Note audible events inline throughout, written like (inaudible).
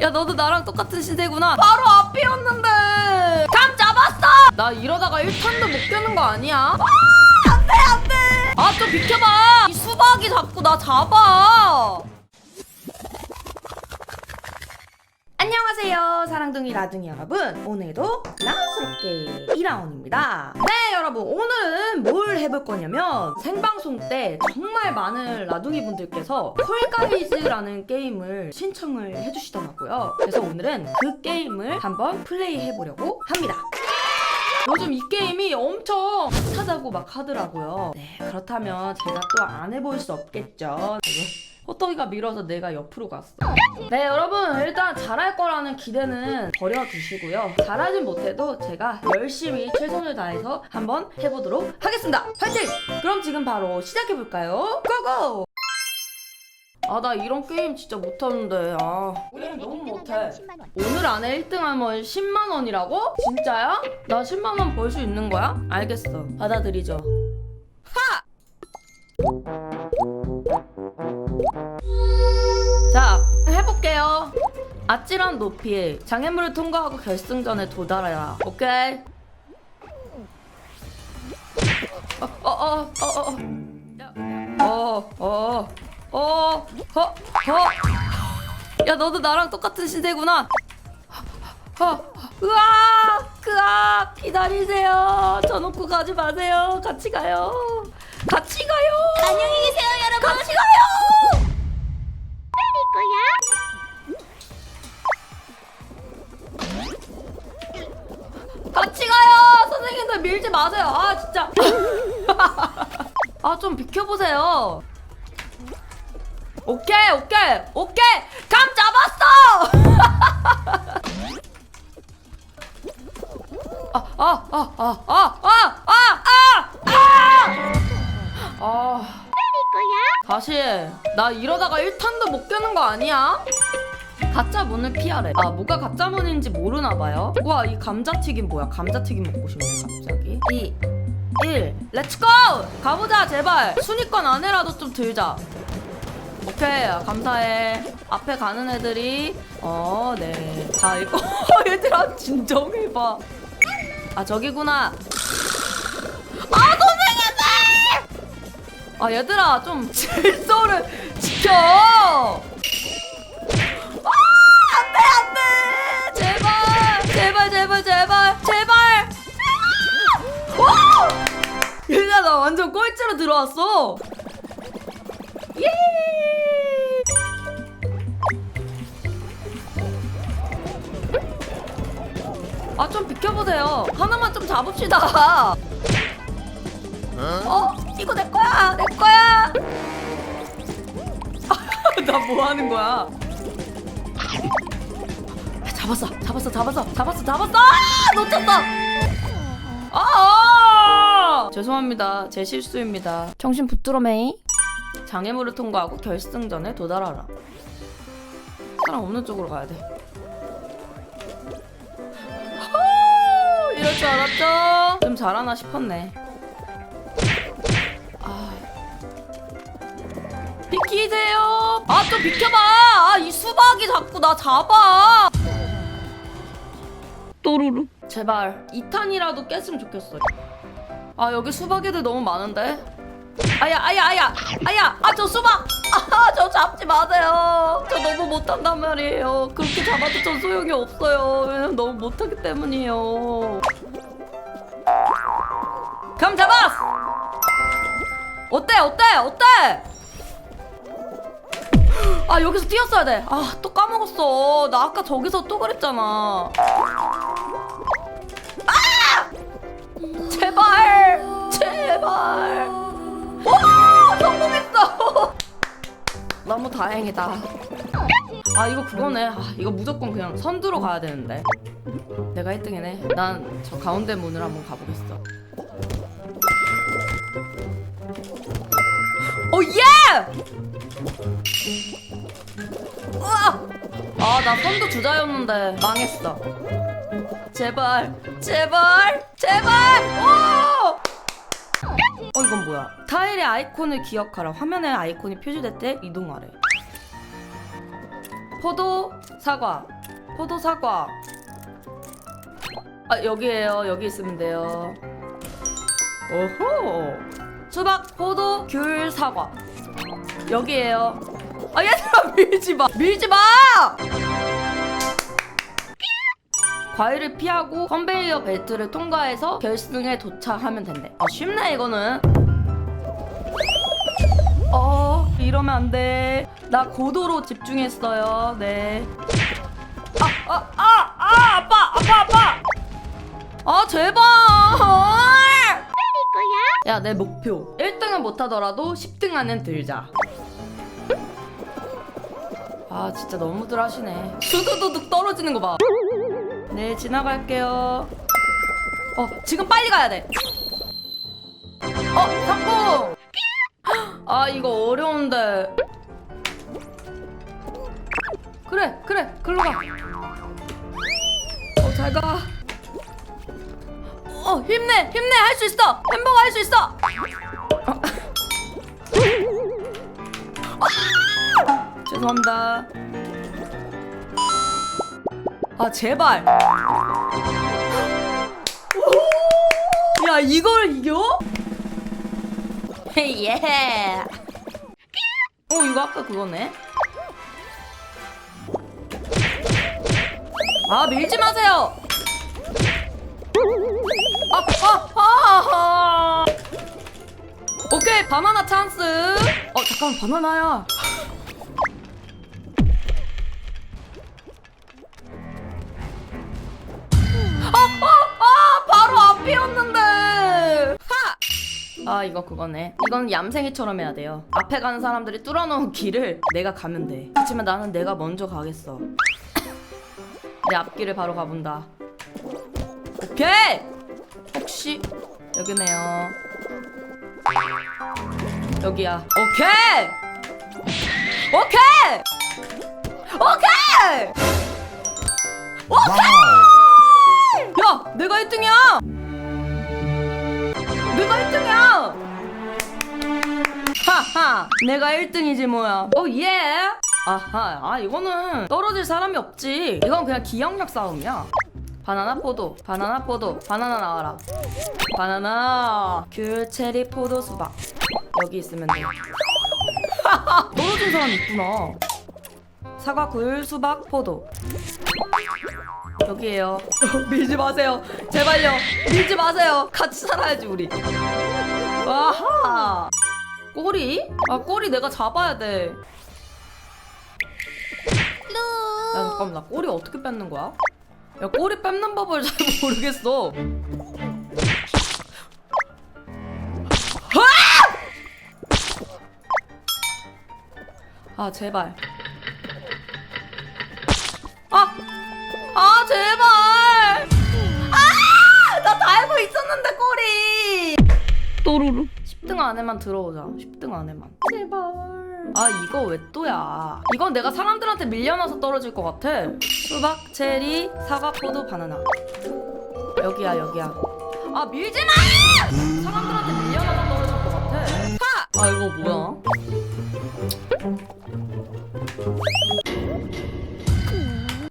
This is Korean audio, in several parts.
야 너도 나랑 똑같은 시대구나. 바로 앞이었는데. 감 잡았어! 나 이러다가 1탄도 못 깨는 거 아니야? 아, 안돼 안돼! 아 좀 비켜봐. 이 수박이 자꾸 나 잡아 안녕하세요 사랑둥이 라둥이 여러분. 오늘도 랑스럽게 2라운드입니다. 네 여러분 오늘은 뭘 해볼 거냐면 생방송 때 정말 많은 라둥이 분들께서 폴가이즈라는 게임을 신청을 해주시더라고요. 그래서 오늘은 그 게임을 한번 플레이 해보려고 합니다. 요즘 이 게임이 엄청 핫하다고 막 하더라고요. 네 그렇다면 제가 또 안 해볼 수 없겠죠 호떡이가 밀어서 내가 옆으로 갔어. 네, 여러분, 일단 잘할 거라는 기대는 버려두시고요. 잘하진 못해도 제가 열심히 최선을 다해서 한번 해보도록 하겠습니다. 파이팅! 그럼 지금 바로 시작해볼까요? 고고! 아, 나 이런 게임 진짜 못하는데, 아. 게임 너무 못해. 오늘 안에 1등 하면 10만원이라고? 진짜야? 나 10만원 벌 수 있는 거야? 알겠어. 받아들이죠. 하! 해볼게요. 아찔한 높이에 장애물을 통과하고 결승전에 도달해라. 오케이? 어, 어, 어, 어, 어. 야, 어, 어, 어, 허, 허. 야, 너도 나랑 똑같은 시대구나. 허, 으아, 그아, 기다리세요. 저 놓고 가지 마세요. 같이 가요. 같이 가요. 안녕히 계세요, 여러분. 같이 가요. 같이 가요! 선생님들 밀지 마세요. 아, 진짜. (laughs) 아, 좀 비켜보세요. 오케이, 오케이, 오케이! 감 잡았어! (laughs) 아, 아, 아, 아, 아, 아, 아, 아, 아! 아. 다시. 나 이러다가 1탄도 못 깨는 거 아니야? 가짜 문을 피하래. 아, 뭐가 가짜 문인지 모르나 봐요. 와, 이 감자튀김 뭐야? 감자튀김 먹고 싶네, 갑자기. 2, 1, 렛츠고! 가보자, 제발. 순위권 안에라도 좀 들자. 오케이, 아, 감사해. 앞에 가는 애들이, 어, 네. 다 이거. (laughs) 얘들아, 진정해봐. 아, 저기구나. 아, 선생님들! 아, 얘들아, 좀 질서를 지켜! 나 완전 꼴찌로 들어왔어. 예! 아 좀 비켜보세요. 하나만 좀 잡읍시다. 어 이거 내 거야. 내 거야. (laughs) 나 뭐 하는 거야? 잡았어. 잡았어 잡았어. 잡았어 잡았어. 아 놓쳤어. 아 죄송합니다. 제 실수입니다. 정신 붙들어 메이. 장애물을 통과하고 결승전에 도달하라. 사람 없는 쪽으로 가야 돼. 아, 이럴 줄 알았죠? 좀 잘하나 싶었네. 아. 비키세요! 아 좀 비켜봐! 아, 이 수박이 자꾸 나 잡아! 또르르 제발 2탄이라도 깼으면 좋겠어 아 여기 수박이들 너무 많은데? 아야 아야 아야 아야 아 저 수박! 아 (laughs) 저 잡지 마세요. 저 너무 못한단 말이에요. 그렇게 잡아도 전 소용이 없어요. 왜냐면 너무 못하기 때문이에요. 감 잡았어 어때 어때 어때? 아 여기서 뛰었어야 돼. 아 또 까먹었어. 나 아까 저기서 또 그랬잖아. 아! 제발, 제발. 와 성공했어. 너무 다행이다. 아 이거 그거네. 아 이거 무조건 그냥 선두로 가야 되는데. 내가 1등이네. 난 저 가운데 문을 한번 가보겠어. 오 예! 우와! 아, 나 선두 주자였는데 망했어. 제발, 제발, 제발! 오! 어, 이건 뭐야? 타일의 아이콘을 기억하라. 화면에 아이콘이 표시될 때 이동하래. 포도 사과. 포도 사과. 아 여기에요. 여기 있으면 돼요. 오호! 수박 포도 귤 사과. 여기에요. 아 얘들아 밀지 마! 밀지 마 과일을 피하고 컨베이어 벨트를 통과해서 결승에 도착하면 된대 아 쉽네 이거는 어 이러면 안 돼 나 고도로 집중했어요 네 아, 아, 아, 아, 아빠, 아빠, 아빠. 아, 제발. 야, 내 목표. 1등은 못하더라도 10등 안엔 들자. 아, 진짜 너무들 하시네. 두두두둑 떨어지는 거 봐. 네, 지나갈게요. 어, 지금 빨리 가야 돼. 어, 성공. 아, 이거 어려운데. 그래, 그래, 글로 가. 어, 잘 가. 어, 힘내, 힘내, 할 수 있어. 햄버거 할 수 있어. 아! (laughs) 죄송합니다. 아, 제발. (gasps) 야, 이걸 이겨? (laughs) 예. 어, 이거 아까 그거네. 아 밀지 마세요. 아, 아, 아, 아. 오케이 바나나 찬스. 어 잠깐 바나나야. 아 이거 그거네. 이건 얌생이처럼 해야 돼요. 앞에 가는 사람들이 뚫어놓은 길을 내가 가면 돼. 그렇지만 나는 내가 먼저 가겠어. 내 앞길을 바로 가본다. 오케이. 혹시 여기네요. 여기야. 오케이. 오케이. 오케이. 오케이. 야, 내가 1등이야. 내가 1등이야. 하하, 내가 1등이지 뭐야. 오 예. 아하, 아 이거는 떨어질 사람이 없지. 이건 그냥 기억력 싸움이야. 바나나 포도, 바나나 포도, 바나나 나와라. 바나나, 귤, 체리, 포도, 수박. 여기 있으면 돼. (laughs) 떨어진 사람 있구나. 사과, 굴, 수박, 포도. 여기에요. (laughs) 밀지 마세요. 제발요. 밀지 마세요. 같이 살아야지 우리. 와하. 꼬리? 아 꼬리 내가 잡아야 돼. 야 잠깐만 나 꼬리 어떻게 뺏는 거야? 야 꼬리 뺏는 법을 잘 (laughs) 모르겠어. 아! 아 제발. 안에만 들어오자. 10등 안에만. 제발. 아 이거 왜 또야? 이건 내가 사람들한테 밀려나서 떨어질 것 같아. 수박, 체리, 사과, 포도, 바나나. 여기야 여기야. 아 밀지 마! 사람들한테 밀려나서 떨어질 것 같아. 하! 아 이거 뭐야?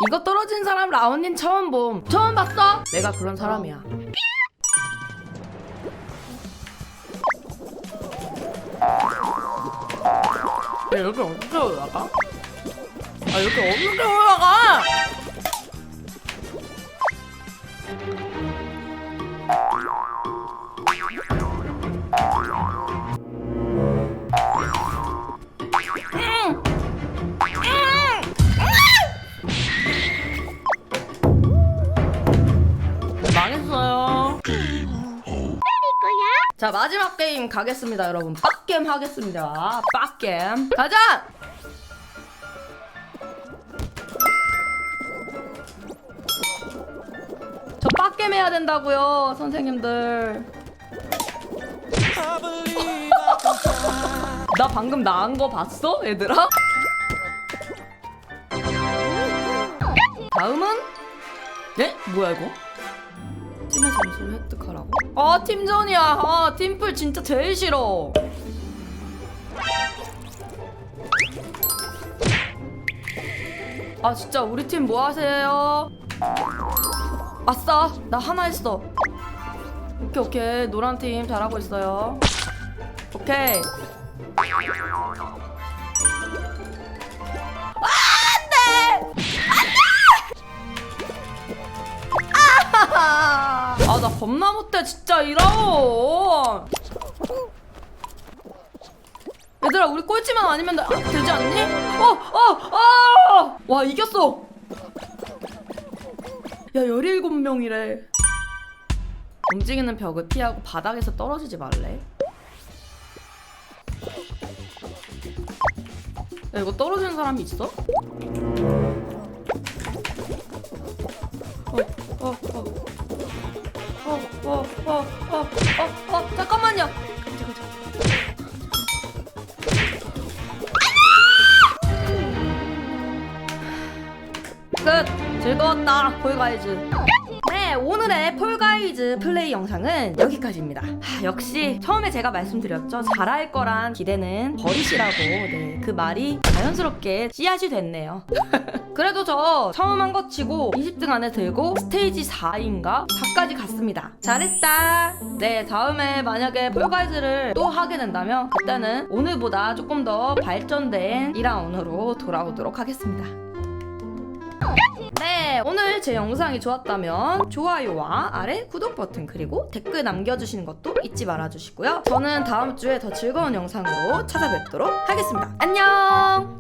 이거 떨어진 사람 라온님 처음 봄. 처음 봤어? 내가 그런 사람이야 여기 어떻게 올라가? 아 여기 어떻게 올라가? 자 마지막 게임 가겠습니다 여러분 빡겜 하겠습니다 빡겜 가자 저 빡겜 해야 된다고요 선생님들 나 방금 나은 거 봤어 얘들아? 다음은 예? 뭐야 이거? 점수를 획득하라고? 아 팀전이야. 아 팀플 진짜 제일 싫어. 아 진짜 우리 팀 뭐 하세요? 아싸 나 하나 했어. 오케이 오케이. 노란 팀 잘하고 있어요. 오케이 아, 나 겁나 못해 진짜 이라고 얘들아 우리 꼴찌만 아니면 나- 아, 되지 않니? 어! 어! 아! 와 이겼어 야 17명이래 움직이는 벽을 피하고 바닥에서 떨어지지 말래 야 이거 떨어지는 사람이 있어? 어, 어, 어. 어, 어, 어, 어, 어, 어, 잠깐만요. 끝! 즐거웠다, 폴가이즈. 네, 오늘의 폴가이즈 플레이 영상은 여기까지입니다. 하, 역시 처음에 제가 말씀드렸죠. 잘할 거란 기대는 버리시라고. 네, 그 말이 자연스럽게 씨앗이 됐네요. (laughs) 그래도 저 처음 한 것 치고 20등 안에 들고 스테이지 4인가 4까지 갔습니다. 잘했다. 네, 다음에 만약에 폴가이즈를 또 하게 된다면 그때는 오늘보다 조금 더 발전된 2라운드로 돌아오도록 하겠습니다. 네, 오늘 제 영상이 좋았다면 좋아요와 아래 구독 버튼 그리고 댓글 남겨주시는 것도 잊지 말아주시고요. 저는 다음 주에 더 즐거운 영상으로 찾아뵙도록 하겠습니다. 안녕!